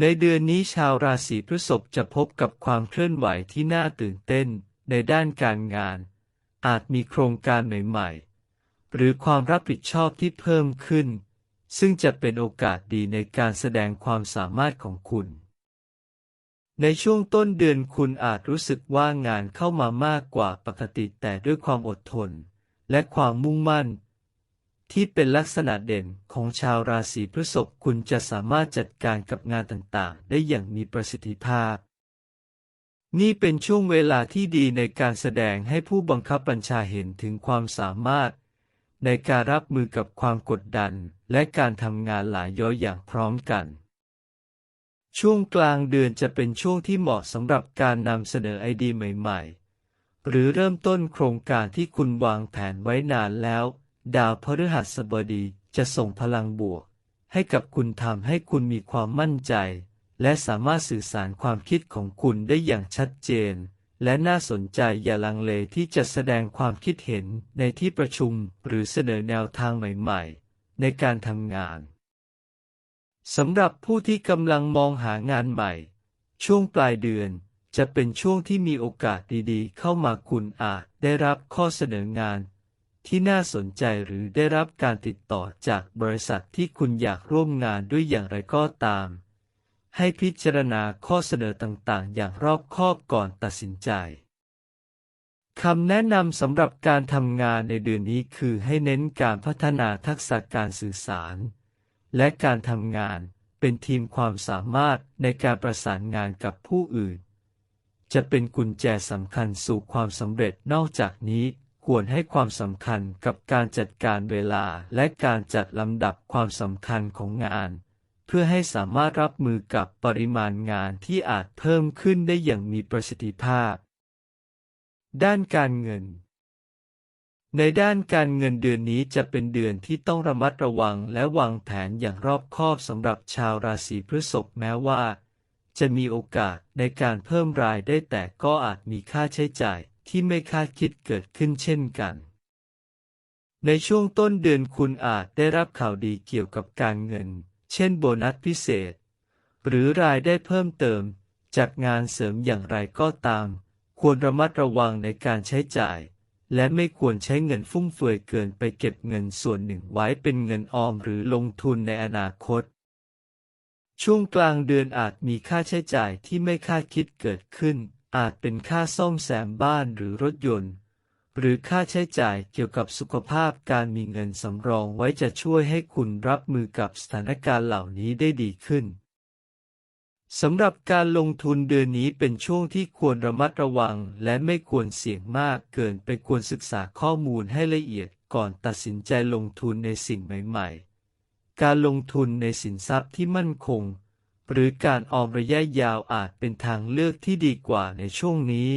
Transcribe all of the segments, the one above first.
ในเดือนนี้ชาวราศีพฤษภจะพบกับความเคลื่อนไหวที่น่าตื่นเต้นในด้านการงาน อาจมีโครงการใหม่ๆ หรือความรับผิดชอบที่เพิ่มขึ้น ซึ่งจะเป็นโอกาสดีในการแสดงความสามารถของคุณ ในช่วงต้นเดือนคุณอาจรู้สึกว่างานเข้ามามากกว่าปกติแต่ด้วยความอดทน และความมุ่งมั่น ที่เป็นลักษณะเด่นของชาวราศีพฤษภคุณจะสามารถจัดการกับงานต่างๆ ได้อย่างมีประสิทธิภาพ นี่เป็นช่วงเวลาที่ดีในการแสดงให้ผู้บังคับบัญชาเห็นถึงความสามารถ ในการรับมือกับความกดดันและการทำงานหลายย้อยอย่างพร้อมกัน ช่วงกลางเดือนจะเป็นช่วงที่เหมาะสำหรับการนำเสนอไอเดียใหม่ ๆ หรือเริ่มต้นโครงการที่คุณวางแผนไว้นานแล้ว ดาวพฤหัสบดีจะส่งพลังบวก ให้กับคุณทำให้คุณมีความมั่นใจ และสามารถสื่อสารความคิดของคุณได้อย่างชัดเจน และน่าสนใจอย่าลังเลที่จะแสดงความคิดเห็นในที่ประชุมหรือเสนอแนวทางใหม่ๆ ในการทำงานสำหรับผู้ที่กำลังมองหางานใหม่ ช่วงปลายเดือนจะเป็นช่วงที่มีโอกาสดีๆ เข้ามาคุณอาจได้รับข้อเสนองาน ที่น่าสนใจหรือได้รับการติดต่อจากบริษัทที่คุณอยากร่วมงานด้วยอย่างไรก็ตาม ให้พิจารณาข้อเสนอต่างๆ อย่างรอบคอบก่อนตัดสินใจคำแนะนำสำหรับการทำงานในเดือนนี้คือให้เน้นการพัฒนาทักษะการสื่อสาร และการทำงานเป็นทีมความสามารถในการประสานงานกับผู้อื่น จะเป็นกุญแจสำคัญสู่ความสำเร็จนอกจากนี้ ควรให้ความสำคัญกับการจัดการเวลาและการจัดลำดับความสำคัญของงาน เพื่อให้สามารถรับมือกับปริมาณงานที่อาจเพิ่มขึ้นได้อย่างมีประสิทธิภาพ ด้านการเงิน ในด้านการเงินเดือนนี้จะเป็นเดือนที่ต้องระมัดระวังและวางแผนอย่างรอบคอบสำหรับชาวราศีพฤษภแม้ว่า จะมีโอกาสในการเพิ่มรายได้แต่ก็อาจมีค่าใช้จ่าย ที่ไม่คาดคิดเกิดขึ้นเช่นกัน ในช่วงต้นเดือนคุณอาจได้รับข่าวดีเกี่ยวกับการเงิน เช่นโบนัสพิเศษ หรือรายได้เพิ่มเติมจากงานเสริมอย่างไรก็ตาม ควรระมัดระวังในการใช้จ่าย และไม่ควรใช้เงินฟุ่มเฟือยเกินไปเก็บเงินส่วนหนึ่งไว้เป็นเงินออมหรือลงทุนในอนาคต ช่วงกลางเดือนอาจมีค่าใช้จ่ายที่ไม่คาดคิดเกิดขึ้น อาจเป็นค่าซ่อมแซมบ้านหรือรถยนต์ หรือค่าใช้จ่ายเกี่ยวกับสุขภาพการมีเงินสำรองไว้จะช่วยให้คุณรับมือกับสถานการณ์เหล่านี้ได้ดีขึ้นสำหรับการลงทุนเดือนนี้เป็นช่วงที่ควรระมัดระวัง และไม่ควรเสี่ยงมากเกินไปควรศึกษาข้อมูลให้ละเอียดก่อนตัดสินใจลงทุนในสิ่งใหม่ ๆ การลงทุนในสินทรัพย์ที่มั่นคง หรือการออมระยะยาวอาจเป็นทางเลือกที่ดีกว่าในช่วงนี้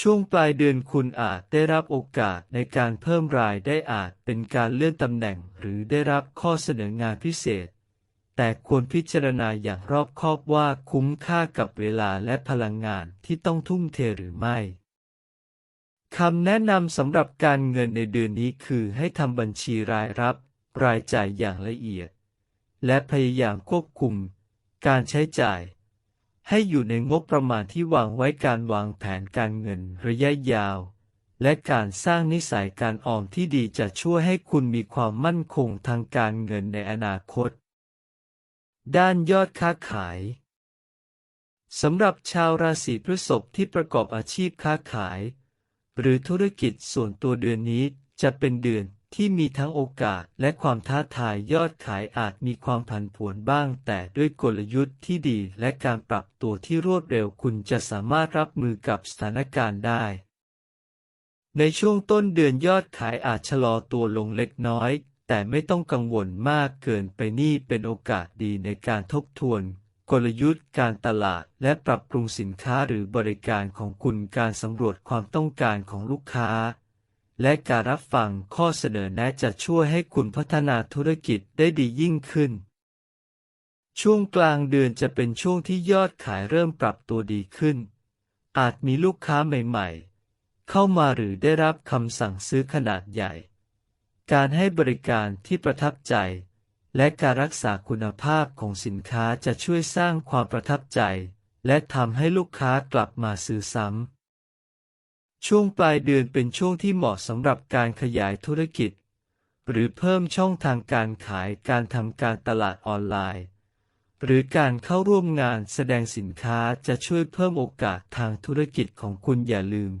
ช่วงปลายเดือนคุณอาจได้รับโอกาสในการเพิ่มรายได้อาจเป็นการเลื่อนตำแหน่งหรือได้รับข้อเสนองานพิเศษ แต่ควรพิจารณาอย่างรอบคอบว่าคุ้มค่ากับเวลาและพลังงานที่ต้องทุ่มเทหรือไม่คำแนะนำสำหรับการเงินในเดือนนี้คือให้ทำบัญชีรายรับ รายจ่ายอย่างละเอียด และพยายามควบคุม การใช้จ่าย ให้อยู่ในงบประมาณที่วางไว้การวางแผนการเงินระยะยาว และการสร้างนิสัยการออมที่ดีจะช่วยให้คุณมีความมั่นคงทางการเงินในอนาคต ด้านยอดค้าขายสำหรับชาวราศีพฤษภที่ประกอบอาชีพค้าขาย หรือธุรกิจส่วนตัวเดือนนี้จะเป็นเดือน ที่มีทั้งโอกาสและความท้าทายยอดขายอาจมีความผันผวนบ้าง แต่ด้วยกลยุทธ์ที่ดีและการปรับตัวที่รวดเร็วคุณจะสามารถรับมือกับสถานการณ์ได้ ในช่วงต้นเดือนยอดขายอาจชะลอตัวลงเล็กน้อย แต่ไม่ต้องกังวลมากเกินไปนี่เป็นโอกาสดีในการทบทวนกลยุทธ์การตลาดและปรับปรุงสินค้าหรือบริการของคุณการสำรวจความต้องการของลูกค้า และการรับฟังข้อเสนอแนะจะช่วยให้คุณพัฒนาธุรกิจได้ดียิ่งขึ้น ช่วงกลางเดือนจะเป็นช่วงที่ยอดขายเริ่มปรับตัวดีขึ้น อาจมีลูกค้าใหม่ๆ เข้ามาหรือได้รับคำสั่งซื้อขนาดใหญ่ การให้บริการที่ประทับใจ และการรักษาคุณภาพของสินค้าจะช่วยสร้างความประทับใจ และทำให้ลูกค้ากลับมาซื้อซ้ำ ช่วงปลายเดือนเป็นช่วงที่เหมาะสำหรับการขยายธุรกิจ หรือเพิ่มช่องทางการขายการทำการตลาดออนไลน์ หรือการเข้าร่วมงานแสดงสินค้าจะช่วยเพิ่มโอกาสทางธุรกิจของคุณอย่าลืม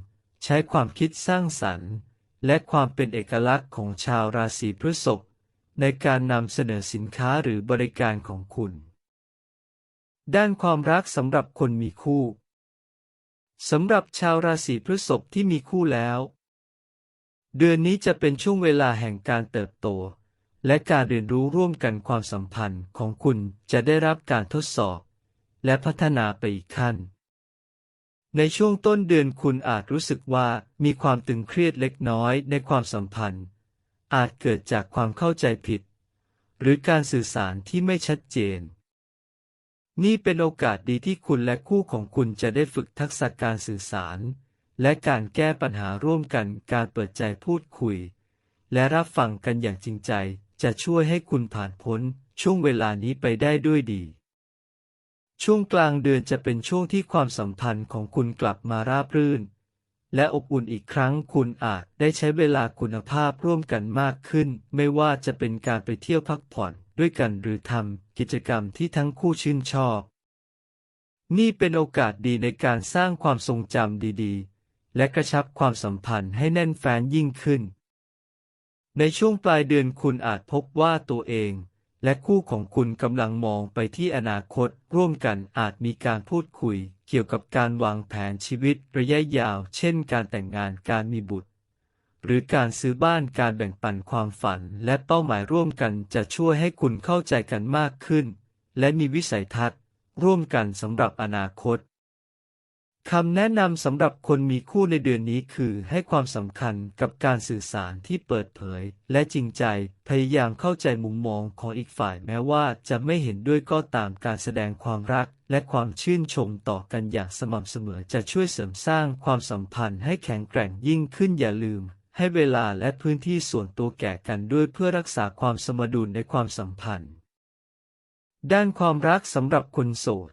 ใช้ความคิดสร้างสรรค์ และความเป็นเอกลักษณ์ของชาวราศีพฤษภในการนำเสนอสินค้าหรือบริการของคุณ ด้านความรักสำหรับคนมีคู่ สำหรับชาวราศีพฤษภที่มีคู่แล้ว เดือนนี้จะเป็นช่วงเวลาแห่งการเติบโต และการเรียนรู้ร่วมกันความสัมพันธ์ของคุณจะได้รับการทดสอบ และพัฒนาไปอีกขั้น ในช่วงต้นเดือนคุณอาจรู้สึกว่ามีความตึงเครียดเล็กน้อยในความสัมพันธ์ อาจเกิดจากความเข้าใจผิด หรือการสื่อสารที่ไม่ชัดเจน นี่เป็นโอกาสดีที่คุณและคู่ของคุณจะได้ฝึกทักษะการสื่อสาร และการแก้ปัญหาร่วมกันการเปิดใจพูดคุย และรับฟังกันอย่างจริงใจ จะช่วยให้คุณผ่านพ้นช่วงเวลานี้ไปได้ด้วยดี ช่วงกลางเดือนจะเป็นช่วงที่ความสัมพันธ์ของคุณกลับมาราบรื่น และอบอุ่นอีกครั้งคุณอาจได้ใช้เวลาคุณภาพร่วมกันมากขึ้น ไม่ว่าจะเป็นการไปเที่ยวพักผ่อน ด้วยกันหรือทำกิจกรรมที่ทั้งคู่ชื่นชอบ นี่เป็นโอกาสดีในการสร้างความทรงจำดีๆ และกระชับความสัมพันธ์ให้แน่นแฟ้นยิ่งขึ้น ในช่วงปลายเดือนคุณอาจพบว่าตัวเองและคู่ของคุณกำลังมองไปที่อนาคต ร่วมกันอาจมีการพูดคุย เกี่ยวกับการวางแผนชีวิตระยะยาว เช่น การแต่งงานการมีบุตร หรือการซื้อบ้านการแบ่งปันความฝันและเป้าหมายร่วมกันจะช่วยให้คุณเข้าใจกันมากขึ้น และมีวิสัยทัศน์ ร่วมกันสำหรับอนาคตคำแนะนำสำหรับคนมีคู่ในเดือนนี้คือให้ความสำคัญกับการสื่อสารที่เปิดเผย และจริงใจพยายามเข้าใจมุมมองของอีกฝ่ายแม้ว่าจะไม่เห็นด้วยก็ตามการแสดงความรัก และความชื่นชมต่อกันอย่างสม่ำเสมอจะช่วยเสริมสร้างความสัมพันธ์ให้แข็งแกร่งยิ่งขึ้นอย่าลืม ให้เวลาและพื้นที่ส่วนตัวแก่กันด้วยเพื่อรักษาความสมดุลในความสัมพันธ์ ด้านความรักสำหรับคนโสด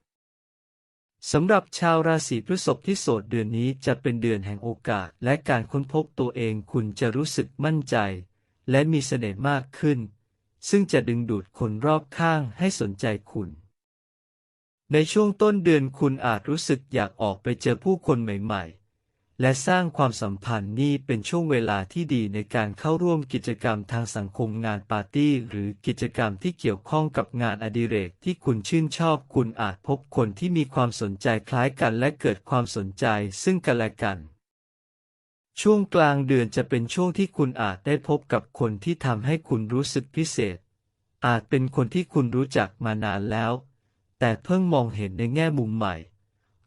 สำหรับชาวราศีพฤษภที่โสดเดือนนี้จะเป็นเดือนแห่งโอกาส และการค้นพบตัวเองคุณจะรู้สึกมั่นใจ และมีเสน่ห์มากขึ้น ซึ่งจะดึงดูดคนรอบข้างให้สนใจคุณ ในช่วงต้นเดือนคุณอาจรู้สึกอยากออกไปเจอผู้คนใหม่ ๆ และสร้างความสัมพันธ์นี่เป็นช่วงเวลาที่ดีในการเข้าร่วมกิจกรรมทางสังคมงานปาร์ตี้ หรือกิจกรรมที่เกี่ยวข้องกับงานอดิเรกที่คุณชื่นชอบ คุณอาจพบคนที่มีความสนใจคล้ายกันและเกิดความสนใจซึ่งกันและกัน ช่วงกลางเดือนจะเป็นช่วงที่คุณอาจได้พบกับคนที่ทำให้คุณรู้สึกพิเศษ อาจเป็นคนที่คุณรู้จักมานานแล้ว แต่เพิ่งมองเห็นในแง่มุมใหม่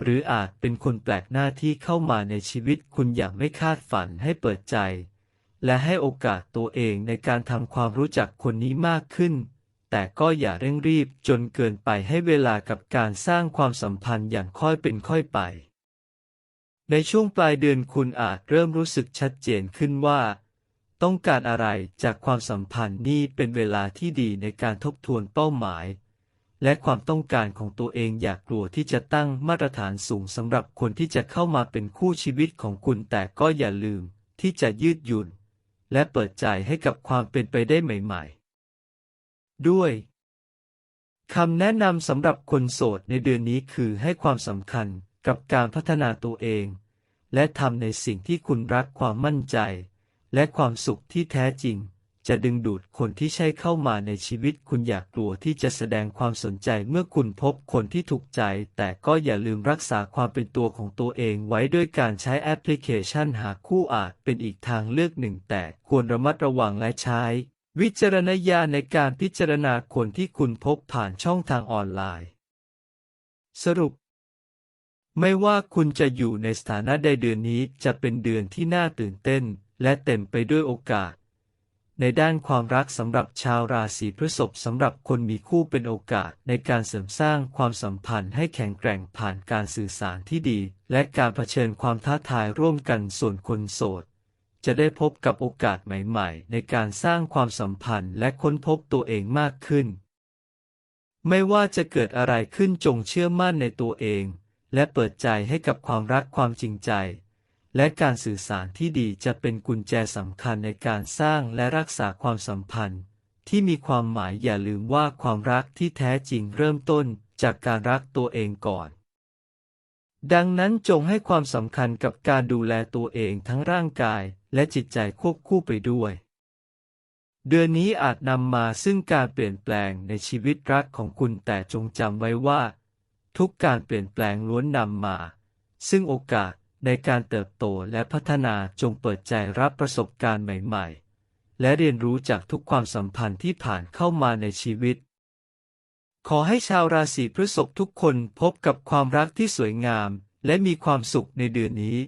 หรืออาจเป็นคนแปลกหน้าที่เข้ามาในชีวิตคุณอย่างไม่คาดฝันให้เปิดใจ และให้โอกาสตัวเองในการทำความรู้จักคนนี้มากขึ้น แต่ก็อย่าเร่งรีบจนเกินไปให้เวลากับการสร้างความสัมพันธ์อย่างค่อยเป็นค่อยไป ในช่วงปลายเดือนคุณอาจเริ่มรู้สึกชัดเจนขึ้นว่า ต้องการอะไรจากความสัมพันธ์นี่เป็นเวลาที่ดีในการทบทวนเป้าหมาย และความต้องการของตัวเองอยากกลัวที่จะตั้งมาตรฐานสูงสำหรับคนที่จะเข้ามาเป็นคู่ชีวิตของคุณแต่ก็อย่าลืมที่จะยืดหยุ่น และเปิดใจให้กับความเป็นไปได้ใหม่ๆ ด้วยคำแนะนำสำหรับคนโสดในเดือนนี้คือให้ความสำคัญกับการพัฒนาตัวเอง และทำในสิ่งที่คุณรักความมั่นใจ และความสุขที่แท้จริง จะดึงดูดคนที่ใช่เข้ามาในชีวิตคุณอยากกลัวที่จะแสดงความสนใจเมื่อคุณพบคนที่ถูกใจ แต่ก็อย่าลืมรักษาความเป็นตัวของตัวเองไว้ด้วยการใช้แอปพลิเคชันหาคู่อาจเป็นอีกทางเลือกหนึ่ง แต่ควรระมัดระวังและใช้ วิจารณญาณในการพิจารณาคนที่คุณพบผ่านช่องทางออนไลน์ สรุปไม่ว่าคุณจะอยู่ในสถานะใดเดือนนี้จะเป็นเดือนที่น่าตื่นเต้น และเต็มไปด้วยโอกาส ในด้านความรักสำหรับชาวราศีพฤษภสำหรับคนมีคู่เป็นโอกาสในการเสริมสร้างความสัมพันธ์ให้แข็งแกร่งผ่านการสื่อสารที่ดี และการเผชิญความท้าทายร่วมกันส่วนคนโสด จะได้พบกับโอกาสใหม่ ๆ ในการสร้างความสัมพันธ์และค้นพบตัวเองมากขึ้น ไม่ว่าจะเกิดอะไรขึ้นจงเชื่อมั่นในตัวเอง และเปิดใจให้กับความรักความจริงใจ และการสื่อสารที่ดีจะเป็นกุญแจสำคัญในการสร้างและรักษาความสัมพันธ์ ที่มีความหมายอย่าลืมว่าความรักที่แท้จริงเริ่มต้นจากการรักตัวเองก่อน ดังนั้นจงให้ความสำคัญกับการดูแลตัวเองทั้งร่างกายและจิตใจควบคู่ไปด้วย เดือนนี้อาจนำมาซึ่งการเปลี่ยนแปลงในชีวิตรักของคุณแต่จงจำไว้ว่า ทุกการเปลี่ยนแปลงล้วนนำมา ซึ่งโอกาส ในการเติบโตและพัฒนาจงเปิดใจรับประสบการณ์ใหม่ๆ และเรียนรู้จากทุกความสัมพันธ์ที่ผ่านเข้ามาในชีวิต ขอให้ชาวราศีพฤษภทุกคนพบกับความรักที่สวยงาม และมีความสุขในเดือนนี้